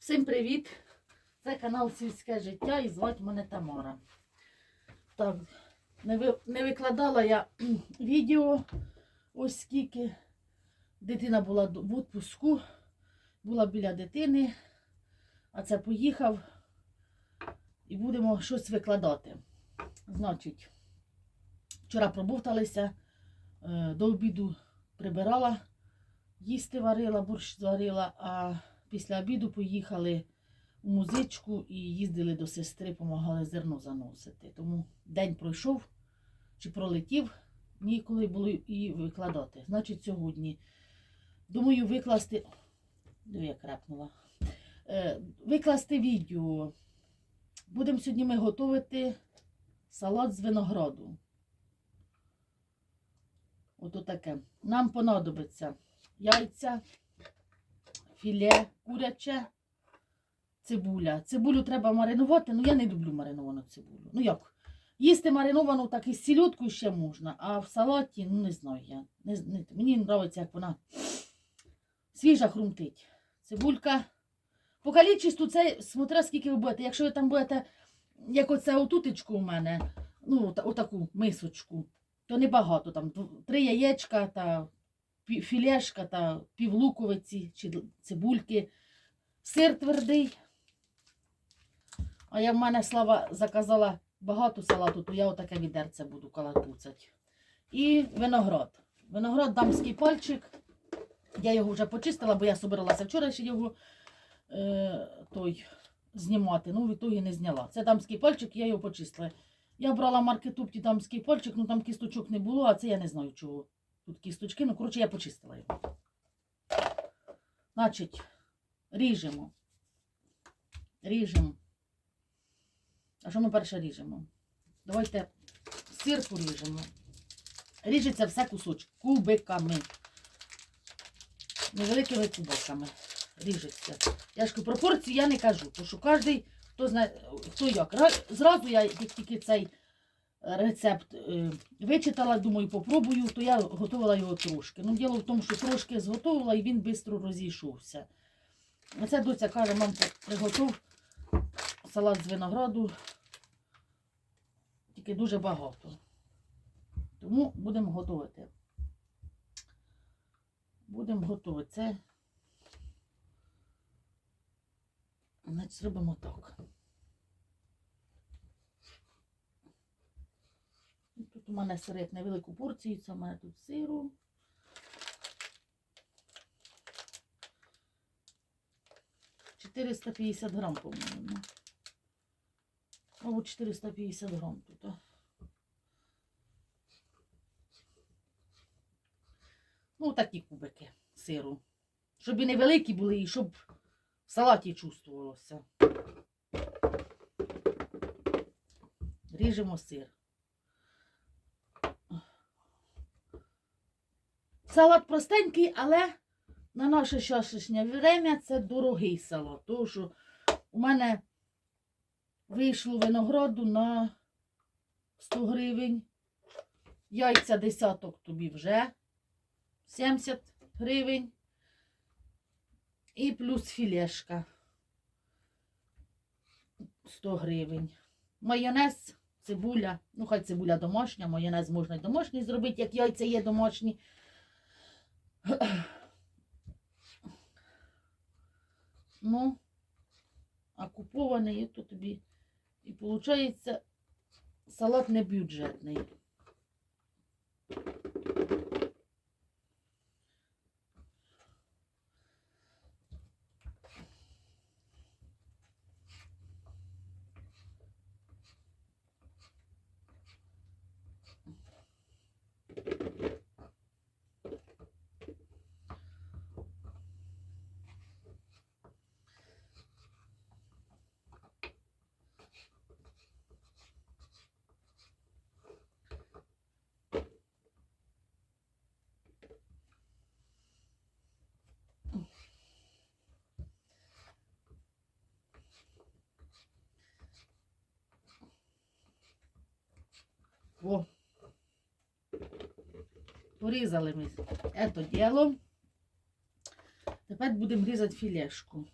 Всім привіт! Це канал Сільське життя і звати мене Тамара. Так, не, ви, не викладала я відео ось скільки. Дитина була в відпуску, була біля дитини, а це поїхав і будемо щось викладати. Значить, вчора пробовталися, е, до обіду прибирала, їсти варила, борщ зварила, а після обіду поїхали у музичку і їздили до сестри, допомагали зерно заносити. Тому день пройшов чи пролетів, ніколи було і викладати. Значить, сьогодні думаю викласти. Диви, як репнула. Е, викласти відео. Будемо сьогодні ми готувати салат з винограду. Ото таке. Нам понадобиться яйця, філе куряче, цибуля. Цибулю треба маринувати, ну я не люблю мариновану цибулю. Ну як? Їсти мариновану так і з сільоткою ще можна, а в салаті, ну не знаю я. Не, не, мені подобається, як вона свіжа хрумтить. Цибулька. По калічісту це смотря скільки ви будете. Якщо ви там будете, як оце отутечку у мене, ну, отаку мисочку, то небагато. Там три яєчка та філешка та півлуковиці чи цибульки. Сир твердий. А я в мене слава заказала багато салату, то я отаке відерце буду калапуцати. І виноград. Виноград дамський пальчик. Я його вже почистила, бо я собиралася вчора ще його е, той, знімати. Ну, в ітогі не зняла. Це дамський пальчик, я його почистила. Я брала маркетупті дамський пальчик, ну там кісточок не було, а це я не знаю чого. Тут кісточки, ну, коротше, я почистила його. Значить, ріжемо. Ріжемо. А що ми перше ріжемо? Давайте сир поріжемо. Ріжеться все кусочки, кубиками. Невеликими кубиками. Ріжеться. Я ж пропорції я не кажу, тому що кожен, хто знає, хто як. Зразу я тільки цей рецепт е, вичитала, думаю, попробую, то я готувала його трошки. Ну, діло в тому, що трошки зготовила і він швидко розійшовся. Оце доця каже, мам, приготов салат з винограду. Тільки дуже багато. Тому будемо готувати. Будемо готувати. Це. Значить, зробимо так. Ну, Тут у мене сирет невелику порцію, це у мене тут сиру. Чотириста п'ятдесят грам, по-моєму. Мабуть, 450 грам тут. а. Ну, такі кубики сиру. Щоб і невеликі були, і щоб в салаті чувствувалося. Ріжемо сир. Салат простенький, але на наше щасне время це дорогий салат. Тому що у мене вийшло винограду на 100 гривень. Яйця десяток тобі вже 70 гривень. І плюс філешка 100 гривень. Майонез, цибуля. Ну, хай цибуля домашня, майонез можна і домашній зробити, як яйця є домашні. Ну, а купований, то тобі. І виходить, салат не бюджетний. О. Порізали ми це діло. Тепер будемо різати філешку.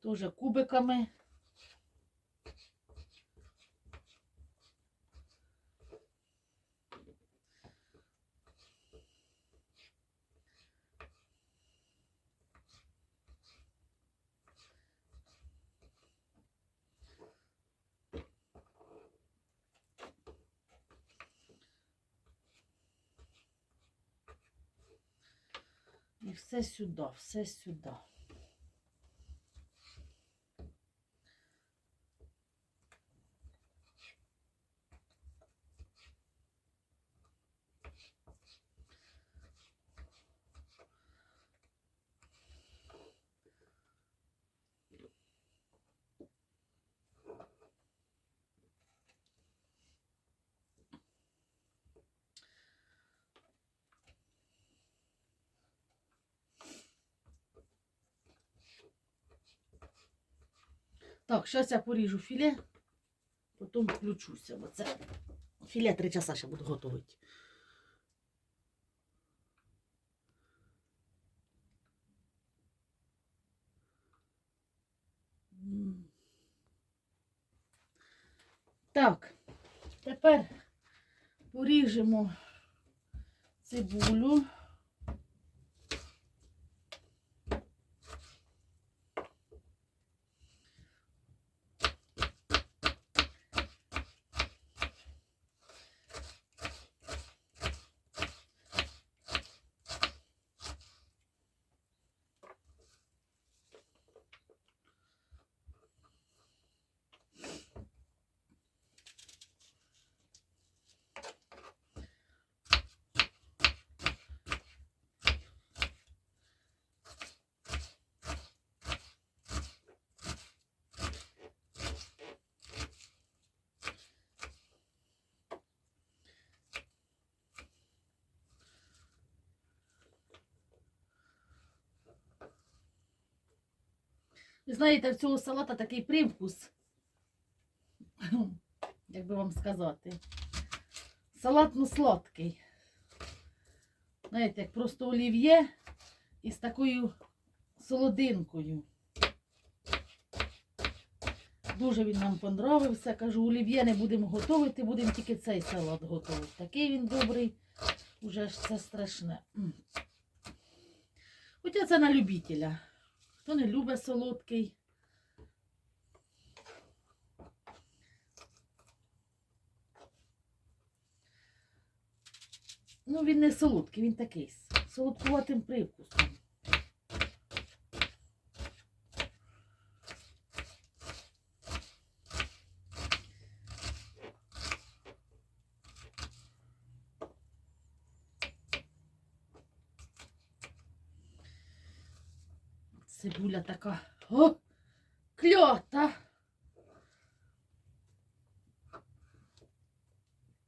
Тоже кубиками. І все сюди, все сюди. Так, зараз я поріжу філе, потім включуся, бо це філе три часа ще буду готувати. Так, тепер поріжемо цибулю. Знаєте, в цього салата такий привкус. Як би вам сказати. Салат ну сладкий. Знаєте, як просто олів'є із такою солодинкою. Дуже він нам понравився. Кажу, олів'є не будемо готувати, будемо тільки цей салат готувати. Такий він добрий, уже ж це страшне. Хоча це на любителя. Хто не любить солодкий. Ну, він не солодкий, він такий з солодкуватим привкусом. Цибуля така. О! Кльота.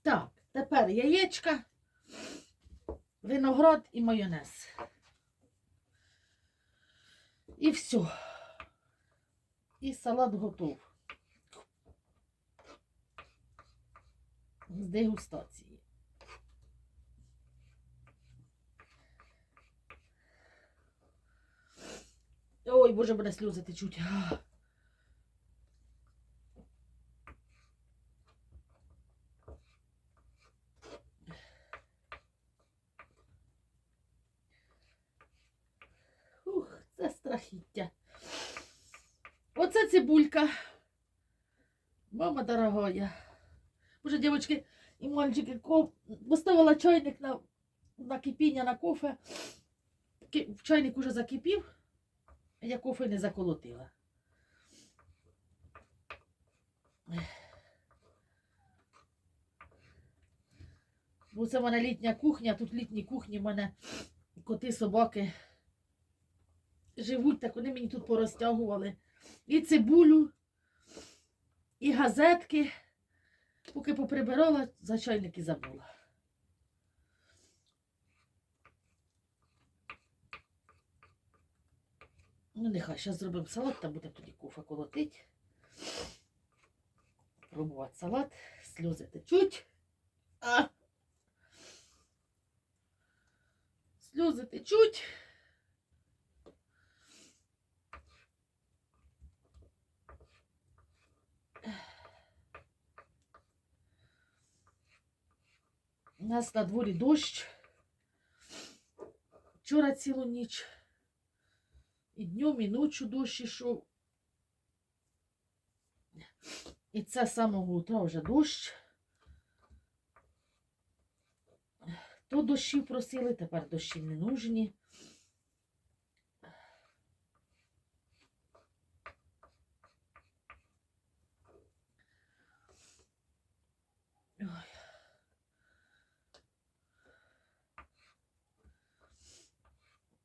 Так, тепер яєчка, виноград і майонез. І все. І салат готов. З дегустації. Ой, боже, мене сльози течуть. Ух, це страхіття. Оце цибулька. Мама дорогая. Боже, дівчатки і мальчики, поставила чайник на, на кипіння на кофе. Чайник уже закипів. Я кофе не заколотила. Бо це в мене літня кухня, тут літні кухні в мене коти, собаки живуть, так вони мені тут порозтягували. І цибулю, і газетки. Поки поприбирала, за чайники забула. Ну, нехай, зараз зробимо салат там буде тоді кофе колотить. Пробувати салат, сльози течуть. А! Сльози течуть. У нас на дворі дощ. Вчора цілу ніч. І днем, і ночі дощ ішов. І це з самого утра вже дощ. То дощів просили, тепер дощі не нужні.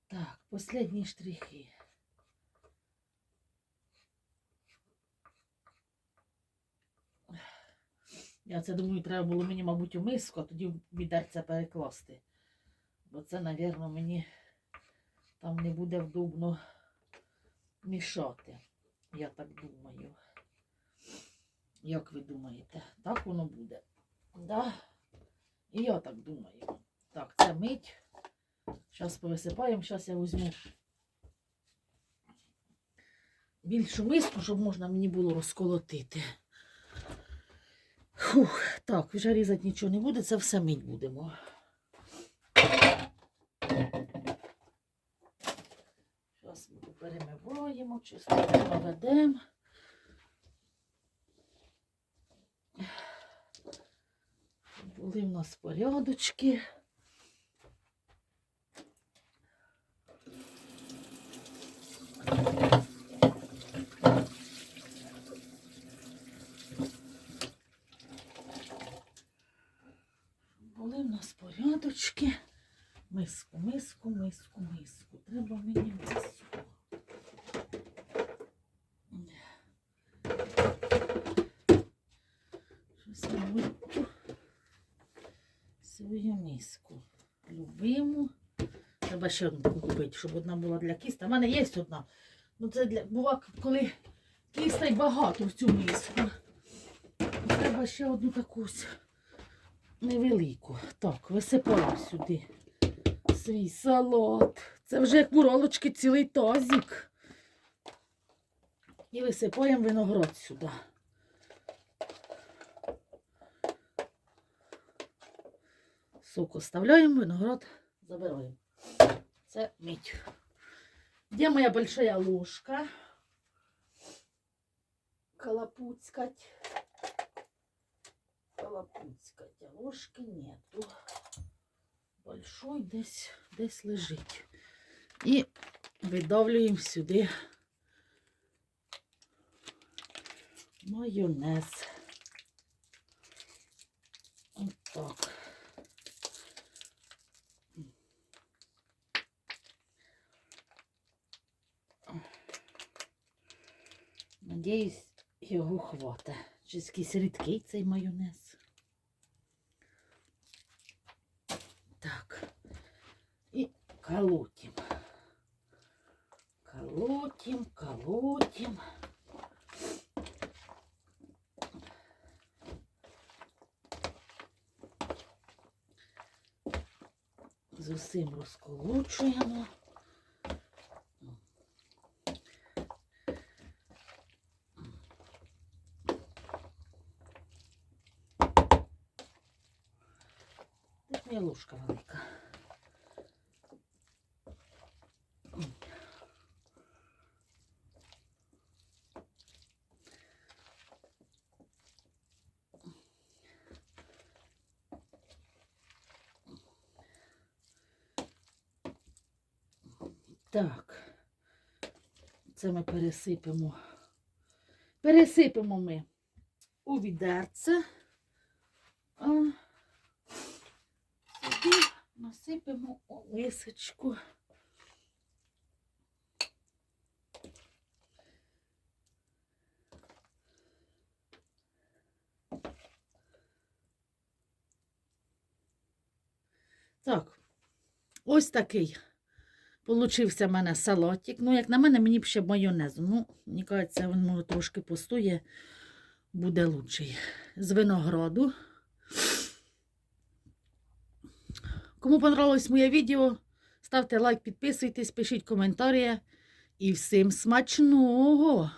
Так, последні штрихи. Я це думаю, треба було мені, мабуть, у миску, а тоді в відерце перекласти. Бо це, напевно, мені там не буде вдобно мішати. Я так думаю. Як ви думаєте? Так воно буде? Да? І я так думаю. Так, це мить. Зараз повисипаємо, зараз я візьму більшу миску, щоб можна мені було розколотити. Фух, так, вже різати нічого не буде, це все мить будемо. Зараз ми перемиваємо, чистимо наведемо. Були в нас порядочки. Були в нас порядочки. Миску, миску, миску, миску. Треба мені миску. Я свою миску. Любиму. Треба ще одну купити, щоб одна була для кіста. У мене є одна. Ну це для бува, коли кістей багато в цю миску. Треба ще одну таку ось невелику. Так, висипаю сюди свій салат. Це вже як буролочки цілий тазик. І висипаємо виноград сюди. Сок оставляємо, виноград забираємо. Це мідь. Где моя большая ложка? Колопуцкать. Колопуцкать. А ложки нету. Большой десь, десь лежить. І видавлюємо сюди майонез. Отак. Надіюсь, його хвата. Чи якийсь рідкий цей майонез. Так. І колотим. Колотим, колотим. З усім розколочуємо. Тут моя ложка велика. Так, це ми пересипемо. Пересипемо ми у відерце. А сюди насипемо у мисочку. Так, ось такий получився в мене салатик. Ну, як на мене, мені б ще майонезу. Ну, мені кажеться, він може трошки постоє, буде лучший. З винограду. Кому понравилось моє відео, ставте лайк, підписуйтесь, пишіть коментарі. І всім смачного!